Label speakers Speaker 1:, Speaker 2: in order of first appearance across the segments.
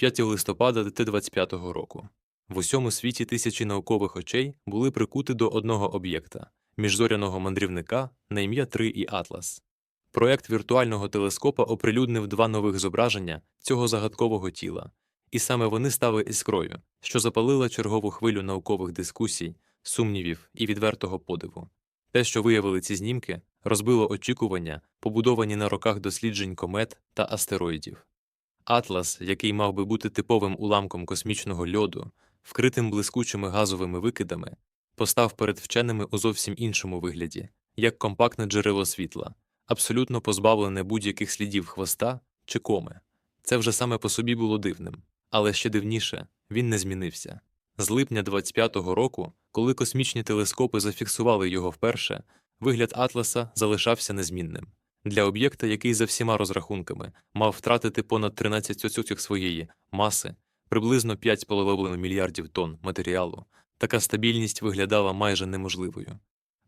Speaker 1: 5 листопада 2025 року. В усьому світі тисячі наукових очей були прикуті до одного об'єкта міжзоряного мандрівника на ім'я 3 і Атлас. Проект віртуального телескопа оприлюднив два нових зображення цього загадкового тіла, і саме вони стали іскрою, що запалила чергову хвилю наукових дискусій, сумнівів і відвертого подиву. Те, що виявили ці знімки, розбило очікування, побудовані на роках досліджень комет та астероїдів. Атлас, який мав би бути типовим уламком космічного льоду, вкритим блискучими газовими викидами, постав перед вченими у зовсім іншому вигляді, як компактне джерело світла, абсолютно позбавлене будь-яких слідів хвоста чи коми. Це вже саме по собі було дивним, але ще дивніше він не змінився. З липня 25-го року, коли космічні телескопи зафіксували його вперше, вигляд Атласа залишався незмінним. Для об'єкта, який за всіма розрахунками мав втратити понад 13% своєї маси, приблизно 5,5 мільярдів тонн матеріалу, така стабільність виглядала майже неможливою.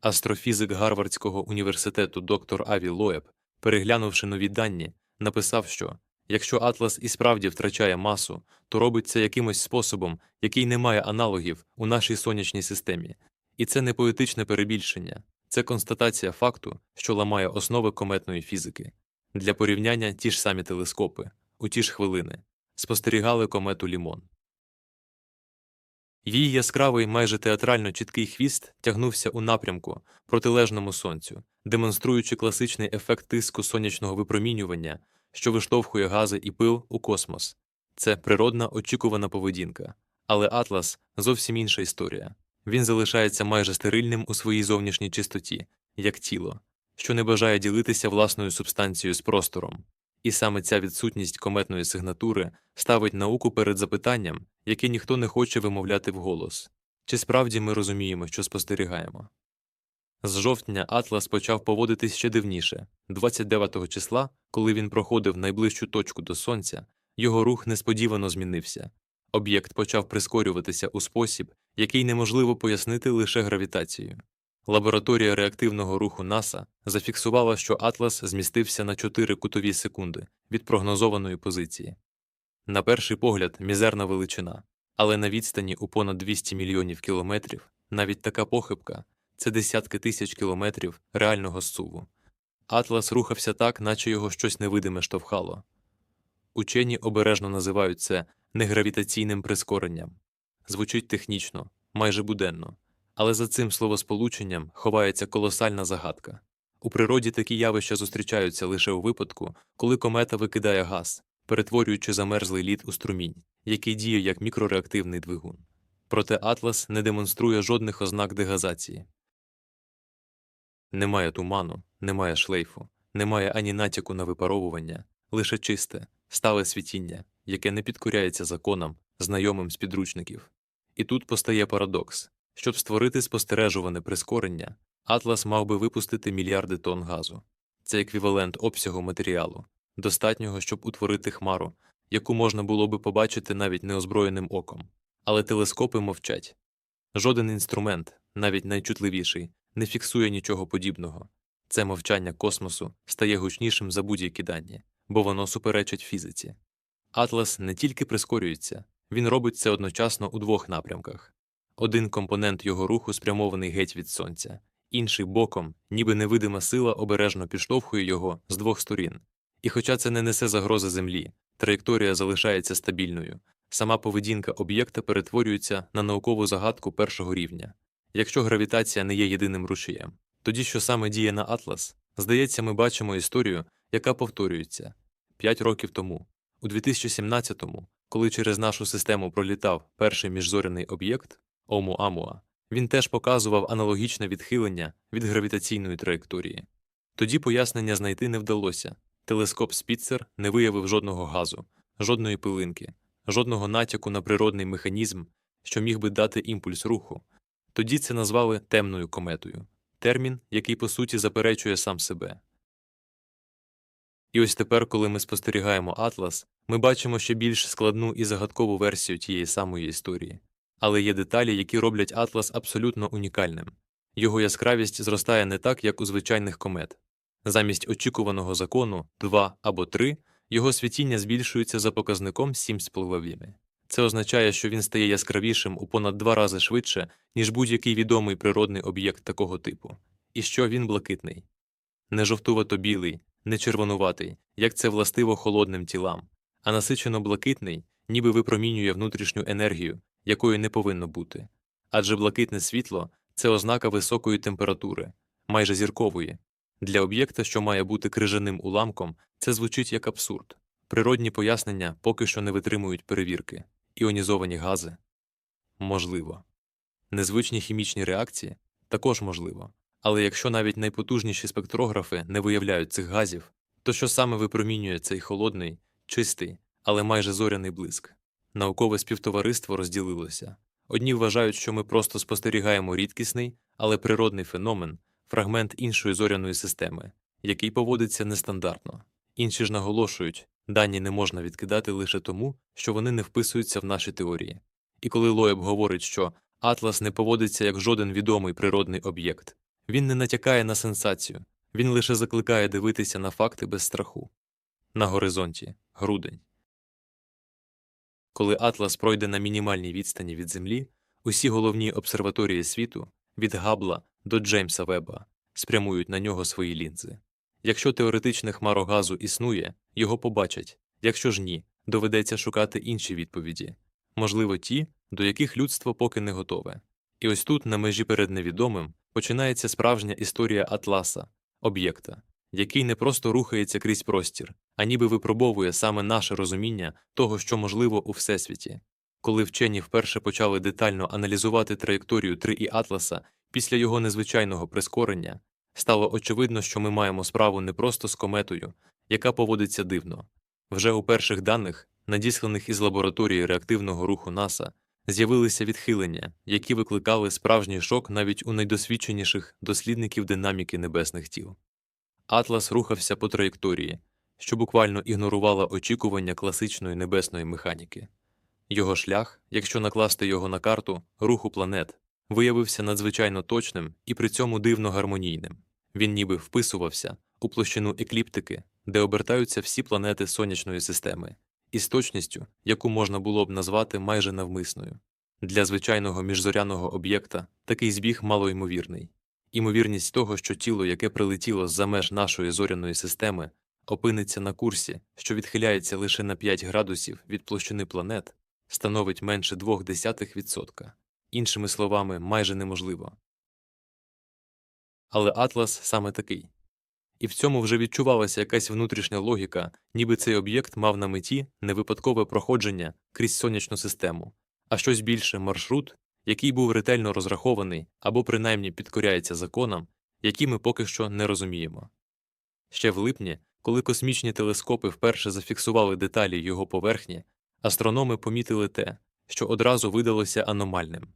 Speaker 1: Астрофізик Гарвардського університету доктор Аві Лоеб, переглянувши нові дані, написав, що якщо Атлас і справді втрачає масу, то робить це якимось способом, який не має аналогів у нашій сонячній системі. І це не поетичне перебільшення, це констатація факту, що ламає основи кометної фізики. Для порівняння ті ж самі телескопи, у ті ж хвилини, спостерігали комету Лімон. Її яскравий, майже театрально чіткий хвіст тягнувся у напрямку, протилежному сонцю, демонструючи класичний ефект тиску сонячного випромінювання, що виштовхує гази і пил у космос. Це природна очікувана поведінка. Але Атлас зовсім інша історія. Він залишається майже стерильним у своїй зовнішній чистоті, як тіло, що не бажає ділитися власною субстанцією з простором. І саме ця відсутність кометної сигнатури ставить науку перед запитанням, яке ніхто не хоче вимовляти вголос чи справді ми розуміємо, що спостерігаємо. З жовтня Атлас почав поводитись ще дивніше 29 числа, коли він проходив найближчу точку до сонця, його рух несподівано змінився. Об'єкт почав прискорюватися у спосіб, який неможливо пояснити лише гравітацією. Лабораторія реактивного руху НАСА зафіксувала, що Атлас змістився на 4 кутові секунди від прогнозованої позиції. На перший погляд, мізерна величина, але на відстані у понад 200 мільйонів кілометрів навіть така похибка це десятки тисяч кілометрів реального зсуву. Атлас рухався так, наче його щось невидиме штовхало. Учені обережно називають це негравітаційним прискоренням. Звучить технічно, майже буденно, але за цим словосполученням ховається колосальна загадка. У природі такі явища зустрічаються лише у випадку, коли комета викидає газ, перетворюючи замерзлий лід у струмінь, який діє як мікрореактивний двигун. Проте Атлас не демонструє жодних ознак дегазації. Немає туману, немає шлейфу, немає ані натяку на випаровування, лише чисте, стале світіння, яке не підкоряється законам, знайомим з підручників. І тут постає парадокс щоб створити спостережуване прискорення, Атлас мав би випустити мільярди тонн газу. Це еквівалент обсягу матеріалу, достатнього, щоб утворити хмару, яку можна було би побачити навіть неозброєним оком. Але телескопи мовчать. Жоден інструмент, навіть найчутливіший, не фіксує нічого подібного. Це мовчання космосу стає гучнішим за будь-які дані, бо воно суперечить фізиці. Атлас не тільки прискорюється, він робить це одночасно у двох напрямках. Один компонент його руху спрямований геть від сонця, інший боком, ніби невидима сила обережно підштовхує його з двох сторін. І хоча це не несе загрози Землі, траєкторія залишається стабільною, сама поведінка об'єкта перетворюється на наукову загадку першого рівня. Якщо гравітація не є єдиним рушієм, тоді що саме діє на Атлас, здається, ми бачимо історію, яка повторюється п'ять років тому, у 2017-му, коли через нашу систему пролітав перший міжзоряний об'єкт Омуамуа, він теж показував аналогічне відхилення від гравітаційної траєкторії. Тоді пояснення знайти не вдалося. Телескоп Спіцер не виявив жодного газу, жодної пилинки, жодного натяку на природний механізм, що міг би дати імпульс руху. Тоді це назвали темною кометою термін, який по суті заперечує сам себе. І ось тепер, коли ми спостерігаємо Атлас, ми бачимо ще більш складну і загадкову версію тієї самої історії. Але є деталі, які роблять Атлас абсолютно унікальним. Його яскравість зростає не так, як у звичайних комет. Замість очікуваного закону 2 або 3, його світіння збільшується за показником 7 спливовіми. Це означає, що він стає яскравішим у понад два рази швидше, ніж будь-який відомий природний об'єкт такого типу. І що він блакитний. Не жовтувато-білий, не червонуватий, як це властиво холодним тілам, а насичено блакитний, ніби випромінює внутрішню енергію, якої не повинно бути. Адже блакитне світло це ознака високої температури, майже зіркової. Для об'єкта, що має бути крижаним уламком, це звучить як абсурд. Природні пояснення поки що не витримують перевірки. Іонізовані гази можливо. Незвичні хімічні реакції також можливо. Але якщо навіть найпотужніші спектрографи не виявляють цих газів, то що саме випромінює цей холодний, чистий, але майже зоряний блиск? Наукове співтовариство розділилося. Одні вважають, що ми просто спостерігаємо рідкісний, але природний феномен, фрагмент іншої зоряної системи, який поводиться нестандартно. Інші ж наголошують, дані не можна відкидати лише тому, що вони не вписуються в наші теорії. І коли Лоеб говорить, що Атлас не поводиться як жоден відомий природний об'єкт, він не натякає на сенсацію, він лише закликає дивитися на факти без страху. На горизонті грудень. Коли Атлас пройде на мінімальній відстані від Землі, усі головні обсерваторії світу від Габла до Джеймса Веба спрямують на нього свої лінзи. Якщо теоретичне хмарогазу існує, його побачать, якщо ж ні, доведеться шукати інші відповіді, можливо, ті, до яких людство поки не готове. І ось тут, на межі перед невідомим, починається справжня історія Атласа, об'єкта, який не просто рухається крізь простір, а ніби випробовує саме наше розуміння того, що можливо у всесвіті. Коли вчені вперше почали детально аналізувати траєкторію 3І Атласа після його незвичайного прискорення, стало очевидно, що ми маємо справу не просто з кометою, яка поводиться дивно. Вже у перших даних, надісланих із лабораторії реактивного руху НАСА, з'явилися відхилення, які викликали справжній шок навіть у найдосвідченіших дослідників динаміки небесних тіл. Атлас рухався по траєкторії, що буквально ігнорувала очікування класичної небесної механіки. Його шлях, якщо накласти його на карту руху планет, виявився надзвичайно точним і при цьому дивно гармонійним. Він ніби вписувався у площину екліптики, де обертаються всі планети сонячної системи, із точністю, яку можна було б назвати майже навмисною. Для звичайного міжзоряного об'єкта такий збіг малоймовірний. Імовірність того, що тіло, яке прилетіло з-за меж нашої зоряної системи, опиниться на курсі, що відхиляється лише на 5 градусів від площини планет, становить менше 0,2%. Іншими словами, майже неможливо. Але Атлас саме такий. І в цьому вже відчувалася якась внутрішня логіка, ніби цей об'єкт мав на меті не випадкове проходження крізь сонячну систему, а щось більше маршрут, який був ретельно розрахований або принаймні підкоряється законам, які ми поки що не розуміємо. Ще в липні, коли космічні телескопи вперше зафіксували деталі його поверхні, астрономи помітили те, що одразу видалося аномальним.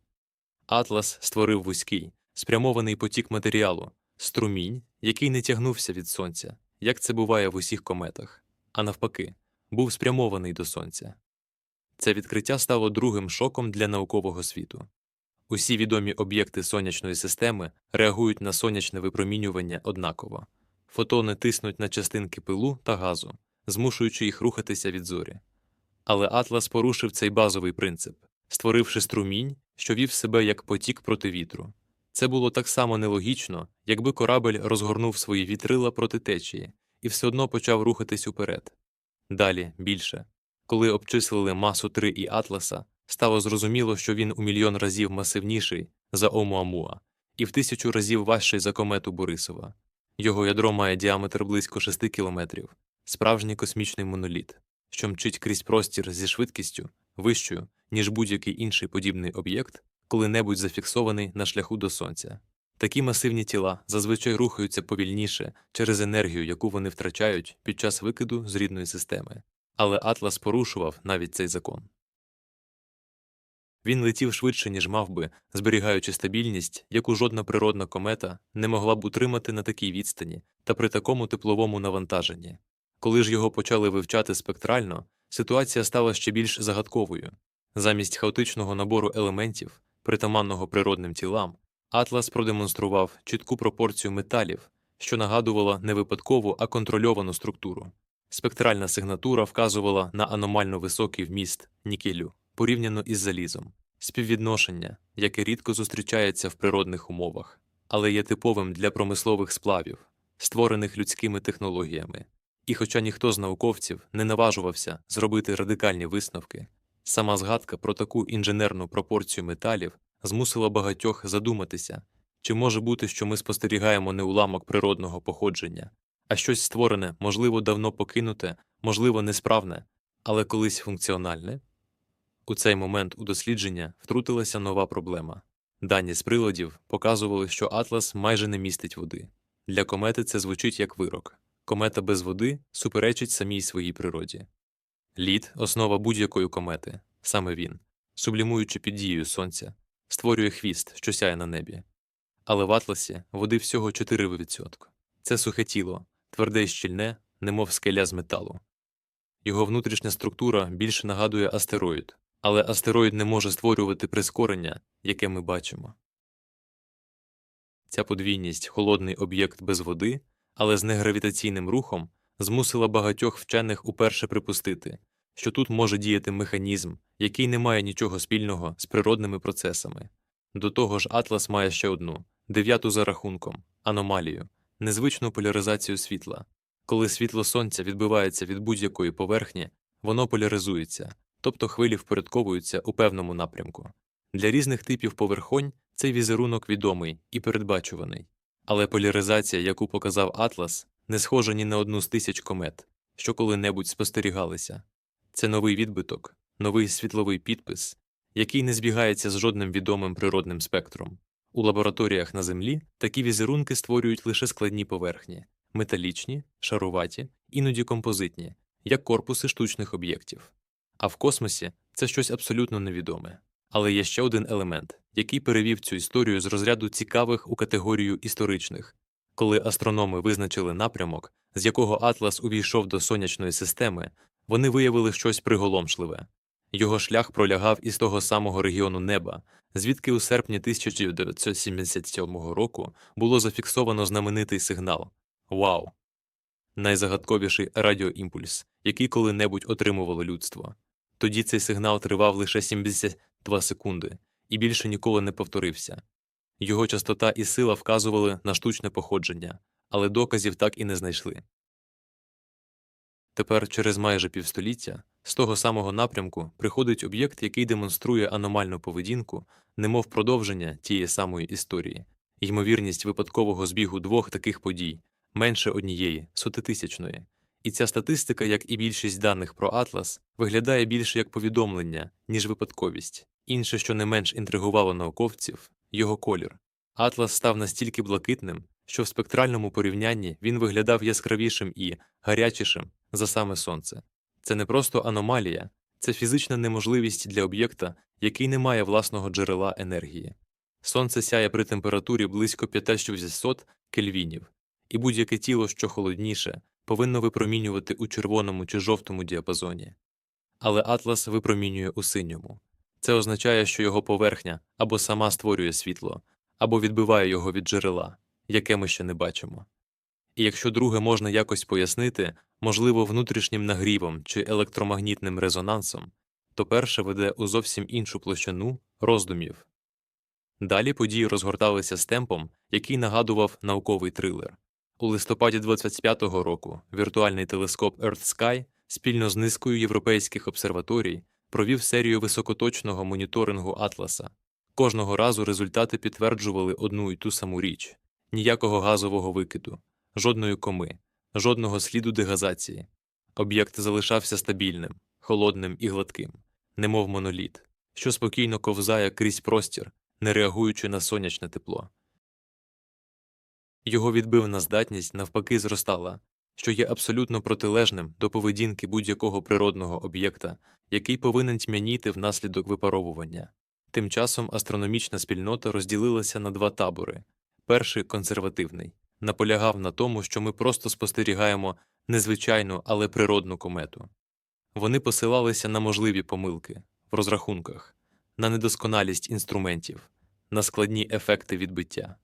Speaker 1: Атлас створив вузький, спрямований потік матеріалу, струмінь, який не тягнувся від сонця, як це буває в усіх кометах, а навпаки, був спрямований до сонця. Це відкриття стало другим шоком для наукового світу. Усі відомі об'єкти сонячної системи реагують на сонячне випромінювання однаково. Фотони тиснуть на частинки пилу та газу, змушуючи їх рухатися від зорі. Але Атлас порушив цей базовий принцип, створивши струмінь, що вів себе як потік проти вітру. Це було так само нелогічно, якби корабель розгорнув свої вітрила проти течії і все одно почав рухатись уперед. Далі більше. Коли обчислили масу 3 і Атласа, стало зрозуміло, що він у мільйон разів масивніший за Омуамуа і в тисячу разів важчий за комету Борисова. Його ядро має діаметр близько 6 кілометрів, справжній космічний моноліт, що мчить крізь простір зі швидкістю вищою, ніж будь-який інший подібний об'єкт, коли-небудь зафіксований на шляху до сонця. Такі масивні тіла зазвичай рухаються повільніше через енергію, яку вони втрачають під час викиду з рідної системи. Але Атлас порушував навіть цей закон. Він летів швидше, ніж мав би, зберігаючи стабільність, яку жодна природна комета не могла б утримати на такій відстані та при такому тепловому навантаженні. Коли ж його почали вивчати спектрально, ситуація стала ще більш загадковою. Замість хаотичного набору елементів, притаманного природним тілам, Атлас продемонстрував чітку пропорцію металів, що нагадувала не випадкову, а контрольовану структуру. Спектральна сигнатура вказувала на аномально високий вміст нікелю порівняно із залізом, співвідношення, яке рідко зустрічається в природних умовах, але є типовим для промислових сплавів, створених людськими технологіями. І хоча ніхто з науковців не наважувався зробити радикальні висновки, сама згадка про таку інженерну пропорцію металів змусила багатьох задуматися, чи може бути, що ми спостерігаємо не уламок природного походження, а щось створене, можливо, давно покинуте, можливо, несправне, але колись функціональне? У цей момент у дослідження втрутилася нова проблема. Дані з приладів показували, що Атлас майже не містить води. Для комети це звучить як вирок. Комета без води суперечить самій своїй природі. Лід основа будь-якої комети, саме він, сублімуючи під дією сонця, створює хвіст, що сяє на небі. Але в Атласі води всього 4%. Це сухе тіло, тверде й щільне, немов скеля з металу. Його внутрішня структура більше нагадує астероїд, але астероїд не може створювати прискорення, яке ми бачимо. Ця подвійність холодний об'єкт без води, але з негравітаційним рухом, змусила багатьох вчених уперше припустити, що тут може діяти механізм, який не має нічого спільного з природними процесами. До того ж, Атлас має ще одну дев'яту за рахунком аномалію, незвичну поляризацію світла. Коли світло сонця відбивається від будь-якої поверхні, воно поляризується, тобто хвилі впорядковуються у певному напрямку. Для різних типів поверхонь цей візерунок відомий і передбачуваний, але поляризація, яку показав Атлас, не схожа ні на одну з тисяч комет, що коли-небудь спостерігалися. Це новий відбиток, новий світловий підпис, який не збігається з жодним відомим природним спектром. У лабораторіях на Землі такі візерунки створюють лише складні поверхні металічні, шаруваті, іноді композитні, як корпуси штучних об'єктів. А в космосі це щось абсолютно невідоме. Але є ще один елемент, який перевів цю історію з розряду цікавих у категорію історичних, коли астрономи визначили напрямок, з якого Атлас увійшов до сонячної системи, вони виявили щось приголомшливе. Його шлях пролягав із того самого регіону неба, звідки у серпні 1977 року було зафіксовано знаменитий сигнал Вау! Найзагадковіший радіоімпульс, який коли-небудь отримувало людство. Тоді цей сигнал тривав лише 72 секунди і більше ніколи не повторився. Його частота і сила вказували на штучне походження, але доказів так і не знайшли. Тепер, через майже півстоліття, з того самого напрямку приходить об'єкт, який демонструє аномальну поведінку, немов продовження тієї самої історії, ймовірність випадкового збігу двох таких подій менше однієї, сотитисячної. І ця статистика, як і більшість даних про Атлас, виглядає більше як повідомлення, ніж випадковість. Інше, що не менш інтригувало науковців, його колір. Атлас став настільки блакитним, що в спектральному порівнянні він виглядав яскравішим і гарячішим за саме сонце. Це не просто аномалія, це фізична неможливість для об'єкта, який не має власного джерела енергії. Сонце сяє при температурі близько 5600 кельвінів, і будь-яке тіло, що холодніше, повинно випромінювати у червоному чи жовтому діапазоні. Але Атлас випромінює у синьому. Це означає, що його поверхня або сама створює світло, або відбиває його від джерела, яке ми ще не бачимо. І якщо друге можна якось пояснити, можливо, внутрішнім нагрівом чи електромагнітним резонансом, то перше веде у зовсім іншу площину роздумів. Далі події розгорталися з темпом, який нагадував науковий трилер. У листопаді 25-го року віртуальний телескоп EarthSky спільно з низкою європейських обсерваторій провів серію високоточного моніторингу Атласа. Кожного разу результати підтверджували одну і ту саму річ ніякого газового викиду, жодної коми, жодного сліду дегазації. Об'єкт залишався стабільним, холодним і гладким, немов моноліт, що спокійно ковзає крізь простір, не реагуючи на сонячне тепло. Його відбивна здатність навпаки зростала, що є абсолютно протилежним до поведінки будь-якого природного об'єкта, який повинен тьмяніти внаслідок випаровування. Тим часом астрономічна спільнота розділилася на два табори перший консервативний, наполягав на тому, що ми просто спостерігаємо незвичайну, але природну комету. Вони посилалися на можливі помилки в розрахунках, на недосконалість інструментів, на складні ефекти відбиття.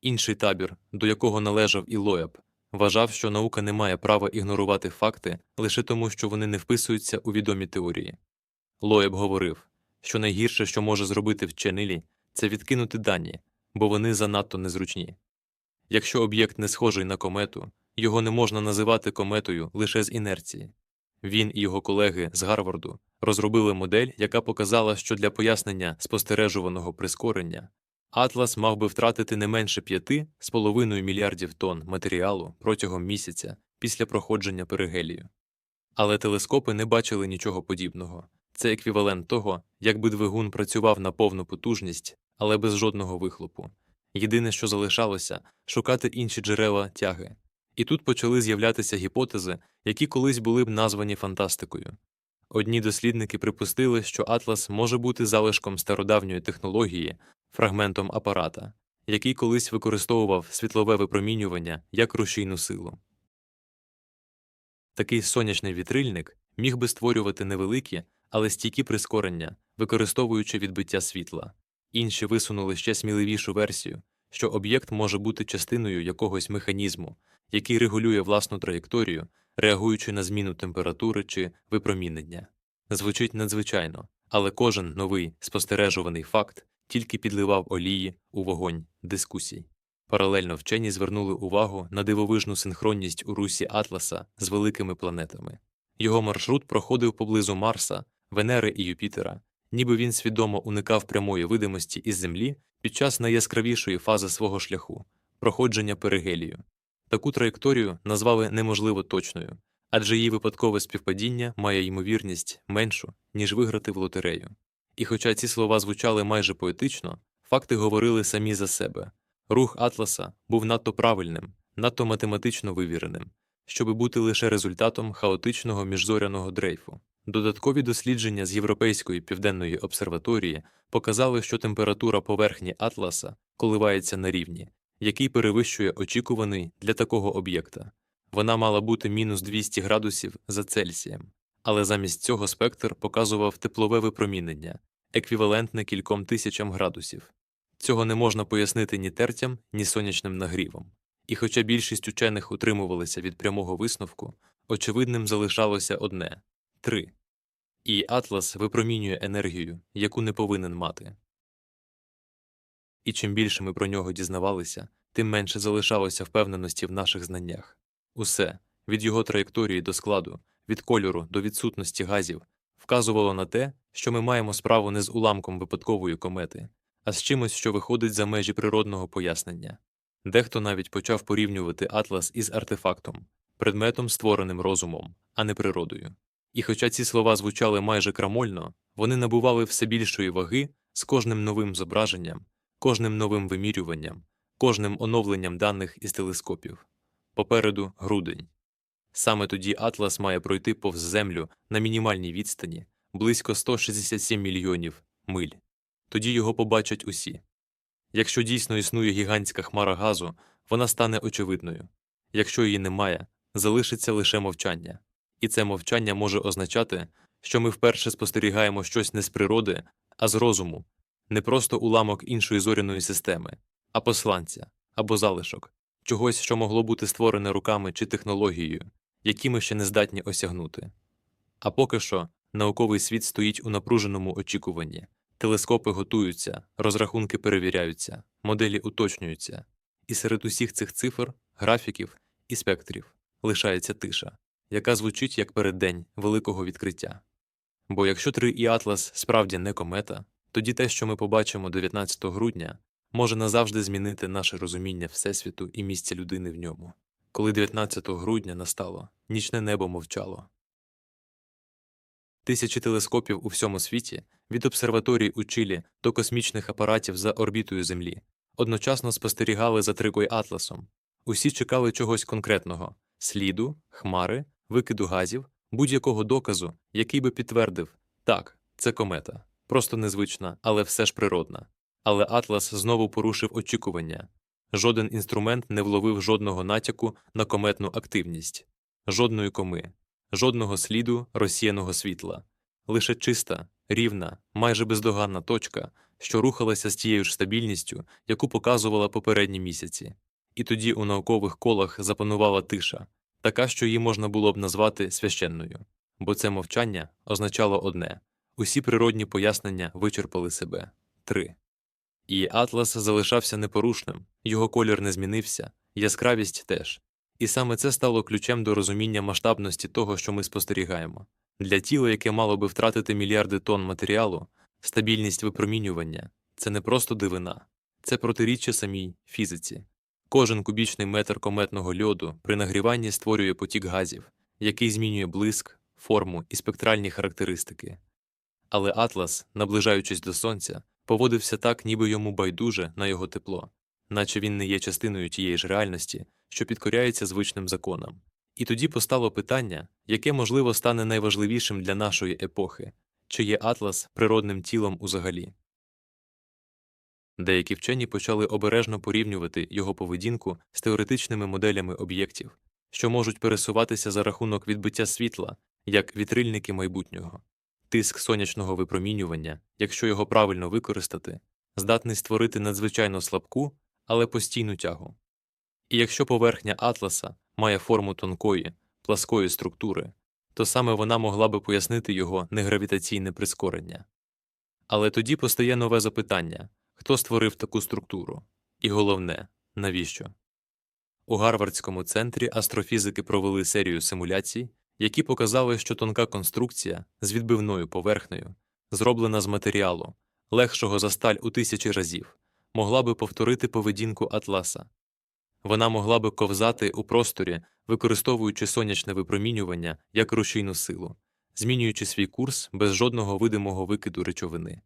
Speaker 1: Інший табір, до якого належав і Лояб, вважав, що наука не має права ігнорувати факти лише тому, що вони не вписуються у відомі теорії. Лоєб говорив, що найгірше, що може зробити вченилі, це відкинути дані, бо вони занадто незручні. Якщо об'єкт не схожий на комету, його не можна називати кометою лише з інерції. Він і його колеги з Гарварду розробили модель, яка показала, що для пояснення спостережуваного прискорення Атлас мав би втратити не менше 5,5 мільярдів тонн матеріалу протягом місяця після проходження перигелію. Але телескопи не бачили нічого подібного. Це еквівалент того, якби двигун працював на повну потужність, але без жодного вихлопу. Єдине, що залишалося, шукати інші джерела тяги. І тут почали з'являтися гіпотези, які колись були б названі фантастикою. Одні дослідники припустили, що Атлас може бути залишком стародавньої технології, фрагментом апарата, який колись використовував світлове випромінювання як рушійну силу. Такий сонячний вітрильник міг би створювати невеликі, але стійкі прискорення, використовуючи відбиття світла. Інші висунули ще сміливішу версію, що об'єкт може бути частиною якогось механізму, який регулює власну траєкторію, реагуючи на зміну температури чи випромінення. Звучить надзвичайно, але кожен новий спостережуваний факт тільки підливав олії у вогонь дискусій. Паралельно вчені звернули увагу на дивовижну синхронність у русі Атласа з великими планетами. Його маршрут проходив поблизу Марса, Венери і Юпітера, ніби він свідомо уникав прямої видимості із Землі під час найяскравішої фази свого шляху проходження перигелію. Таку траєкторію назвали неможливо точною, адже її випадкове співпадіння має ймовірність меншу, ніж виграти в лотерею. І хоча ці слова звучали майже поетично, факти говорили самі за себе. Рух Атласа був надто правильним, надто математично вивіреним, щоби бути лише результатом хаотичного міжзоряного дрейфу. Додаткові дослідження з Європейської південної обсерваторії показали, що температура поверхні Атласа коливається на рівні, який перевищує очікуваний для такого об'єкта. Вона мала бути мінус 200 градусів за Цельсієм, але замість цього спектр показував теплове випромінення, еквівалентне кільком тисячам градусів. Цього не можна пояснити ні тертям, ні сонячним нагрівом. І хоча більшість учених утримувалися від прямого висновку, очевидним залишалося одне три. І Атлас випромінює енергію, яку не повинен мати. І чим більше ми про нього дізнавалися, тим менше залишалося впевненості в наших знаннях. Усе від його траєкторії до складу, від кольору до відсутності газів, вказувало на те, що ми маємо справу не з уламком випадкової комети, а з чимось, що виходить за межі природного пояснення. Дехто навіть почав порівнювати атлас із артефактом, предметом, створеним розумом, а не природою. І хоча ці слова звучали майже крамольно, вони набували все більшої ваги з кожним новим зображенням, кожним новим вимірюванням, кожним оновленням даних із телескопів. Попереду грудень. Саме тоді Атлас має пройти повз землю на мінімальній відстані близько 167 мільйонів миль. Тоді його побачать усі. Якщо дійсно існує гігантська хмара газу, вона стане очевидною. Якщо її немає, залишиться лише мовчання. І це мовчання може означати, що ми вперше спостерігаємо щось не з природи, а з розуму, не просто уламок іншої зоряної системи, а посланця або залишок, чогось, що могло бути створене руками чи технологією, які ми ще не здатні осягнути. А поки що науковий світ стоїть у напруженому очікуванні, телескопи готуються, розрахунки перевіряються, моделі уточнюються, і серед усіх цих цифр, графіків і спектрів лишається тиша, яка звучить як переддень великого відкриття. Бо якщо 3 і Атлас справді не комета, тоді те, що ми побачимо 19 грудня, може назавжди змінити наше розуміння Всесвіту і місця людини в ньому. Коли 19 грудня настало, нічне небо мовчало. Тисячі телескопів у всьому світі, від обсерваторій у Чилі до космічних апаратів за орбітою Землі, одночасно спостерігали за тригой Атласом. Усі чекали чогось конкретного сліду, хмари, викиду газів, будь-якого доказу, який би підтвердив так, це комета, просто незвична, але все ж природна. Але Атлас знову порушив очікування жоден інструмент не вловив жодного натяку на кометну активність, жодної коми, жодного сліду розсіяного світла, лише чиста, рівна, майже бездоганна точка, що рухалася з тією ж стабільністю, яку показувала попередні місяці. І тоді у наукових колах запанувала тиша, така, що її можна було б назвати священною, бо це мовчання означало одне усі природні пояснення вичерпали себе. Три. І Атлас залишався непорушним, його колір не змінився, яскравість теж. І саме це стало ключем до розуміння масштабності того, що ми спостерігаємо. Для тіла, яке мало би втратити мільярди тонн матеріалу, стабільність випромінювання це не просто дивина, це протиріччя самій фізиці. Кожен кубічний метр кометного льоду при нагріванні створює потік газів, який змінює блиск, форму і спектральні характеристики. Але Атлас, наближаючись до сонця, поводився так, ніби йому байдуже на його тепло, наче він не є частиною тієї ж реальності, що підкоряється звичним законам. І тоді постало питання, яке, можливо, стане найважливішим для нашої епохи чи є Атлас природним тілом узагалі. Деякі вчені почали обережно порівнювати його поведінку з теоретичними моделями об'єктів, що можуть пересуватися за рахунок відбиття світла, як вітрильники майбутнього. Тиск сонячного випромінювання, якщо його правильно використати, здатний створити надзвичайно слабку, але постійну тягу. І якщо поверхня Атласа має форму тонкої, пласкої структури, то саме вона могла би пояснити його негравітаційне прискорення. Але тоді постає нове запитання хто створив таку структуру? І головне, навіщо? У Гарвардському центрі астрофізики провели серію симуляцій, які показали, що тонка конструкція з відбивною поверхнею, зроблена з матеріалу, легшого за сталь у тисячі разів, могла би повторити поведінку Атласа. Вона могла би ковзати у просторі, використовуючи сонячне випромінювання як рушійну силу, змінюючи свій курс без жодного видимого викиду речовини.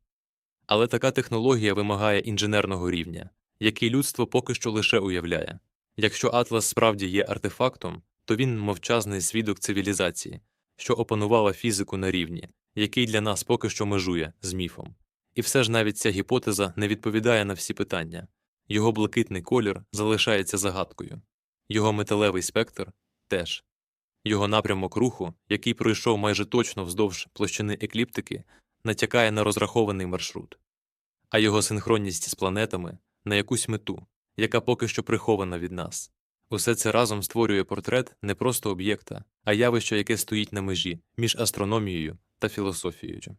Speaker 1: Але така технологія вимагає інженерного рівня, який людство поки що лише уявляє. Якщо Атлас справді є артефактом, то він мовчазний свідок цивілізації, що опанувала фізику на рівні, який для нас поки що межує з міфом. І все ж навіть ця гіпотеза не відповідає на всі питання його блакитний колір залишається загадкою, його металевий спектр теж, його напрямок руху, який пройшов майже точно вздовж площини екліптики, натякає на розрахований маршрут, а його синхронність з планетами на якусь мету, яка поки що прихована від нас. Усе це разом створює портрет не просто об'єкта, а явище, яке стоїть на межі між астрономією та філософією.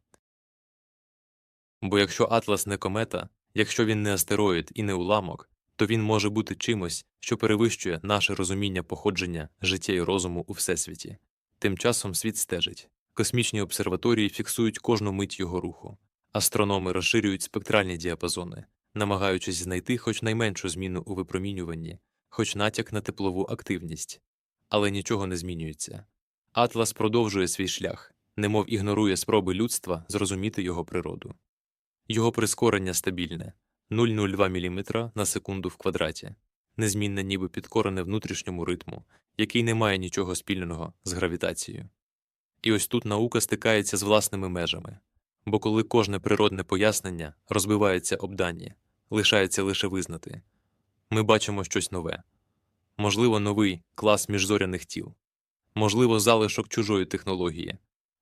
Speaker 1: Бо якщо Атлас не комета, якщо він не астероїд і не уламок, то він може бути чимось, що перевищує наше розуміння походження життя і розуму у всесвіті. Тим часом світ стежить. Космічні обсерваторії фіксують кожну мить його руху, астрономи розширюють спектральні діапазони, намагаючись знайти хоч найменшу зміну у випромінюванні, хоч натяк на теплову активність. Але нічого не змінюється. Атлас продовжує свій шлях, немов ігнорує спроби людства зрозуміти його природу. Його прискорення стабільне 0,02 мм на секунду в квадраті, незмінне ніби підкорене внутрішньому ритму, який не має нічого спільного з гравітацією. І ось тут наука стикається з власними межами, бо коли кожне природне пояснення розбивається об дані, лишається лише визнати ми бачимо щось нове. Можливо, новий клас міжзоряних тіл, можливо, залишок чужої технології,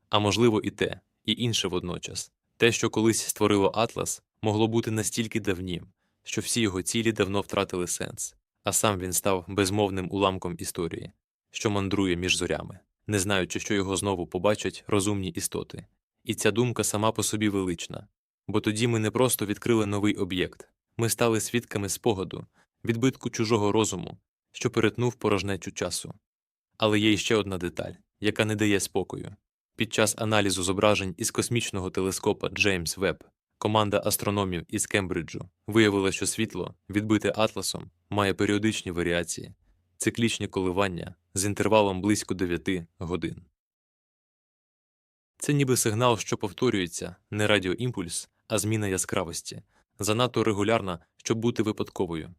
Speaker 1: а можливо, і те, і інше водночас. Те, що колись створило Атлас, могло бути настільки давнім, що всі його цілі давно втратили сенс, а сам він став безмовним уламком історії, що мандрує між зорями, не знаючи, що його знову побачать розумні істоти. І ця думка сама по собі велична, бо тоді ми не просто відкрили новий об'єкт, ми стали свідками спогаду, відбитку чужого розуму, що перетнув порожнечу часу. Але є ще одна деталь, яка не дає спокою. Під час аналізу зображень із космічного телескопа Джеймс Веб команда астрономів із Кембриджу виявила, що світло, відбите атласом, має періодичні варіації, циклічні коливання з інтервалом близько 9 годин. Це ніби сигнал, що повторюється не радіоімпульс, а зміна яскравості, занадто регулярна, щоб бути випадковою.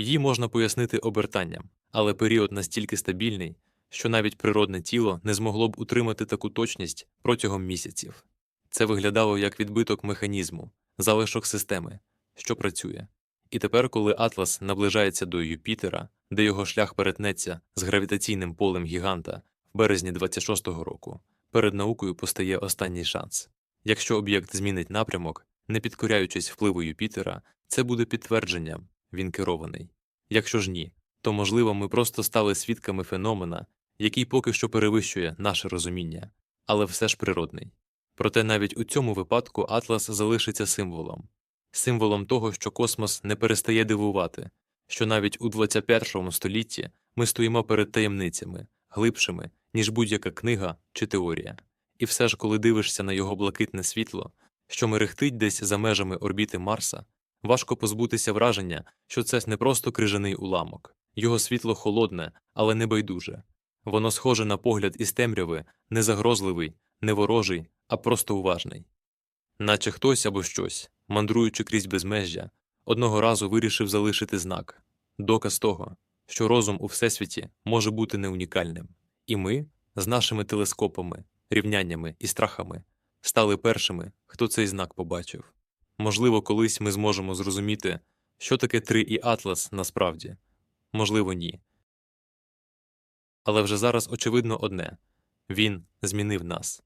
Speaker 1: Її можна пояснити обертанням, але період настільки стабільний, що навіть природне тіло не змогло б утримати таку точність протягом місяців. Це виглядало як відбиток механізму, залишок системи, що працює. І тепер, коли Атлас наближається до Юпітера, де його шлях перетнеться з гравітаційним полем гіганта в березні 26-го року, перед наукою постає останній шанс. Якщо об'єкт змінить напрямок, не підкоряючись впливу Юпітера, це буде підтвердженням він керований. Якщо ж ні, то можливо ми просто стали свідками феномена, який поки що перевищує наше розуміння, але все ж природний. Проте навіть у цьому випадку Атлас залишиться символом, символом того, що космос не перестає дивувати, що навіть у 21 столітті ми стоїмо перед таємницями, глибшими, ніж будь-яка книга чи теорія. І все ж, коли дивишся на його блакитне світло, що мерехтить десь за межами орбіти Марса, важко позбутися враження, що це не просто крижаний уламок. Його світло холодне, але не байдуже. Воно схоже на погляд із темряви, не загрозливий, не ворожий, а просто уважний. Наче хтось або щось, мандруючи крізь безмежжя, одного разу вирішив залишити знак, доказ того, що розум у всесвіті може бути не унікальним. І ми, з нашими телескопами, рівняннями і страхами, стали першими, хто цей знак побачив. Можливо, колись ми зможемо зрозуміти, що таке три і Атлас насправді, можливо, ні. Але вже зараз очевидно одне він змінив нас.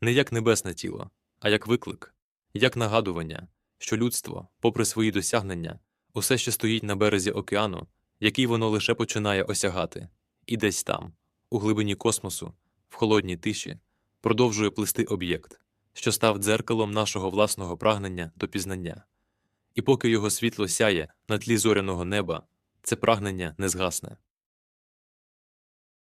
Speaker 1: Не як небесне тіло, а як виклик, як нагадування, що людство, попри свої досягнення, усе ще стоїть на березі океану, який воно лише починає осягати, і десь там, у глибині космосу, в холодній тиші, продовжує плисти об'єкт, що став дзеркалом нашого власного прагнення до пізнання. І поки його світло сяє на тлі зоряного неба, це прагнення не згасне.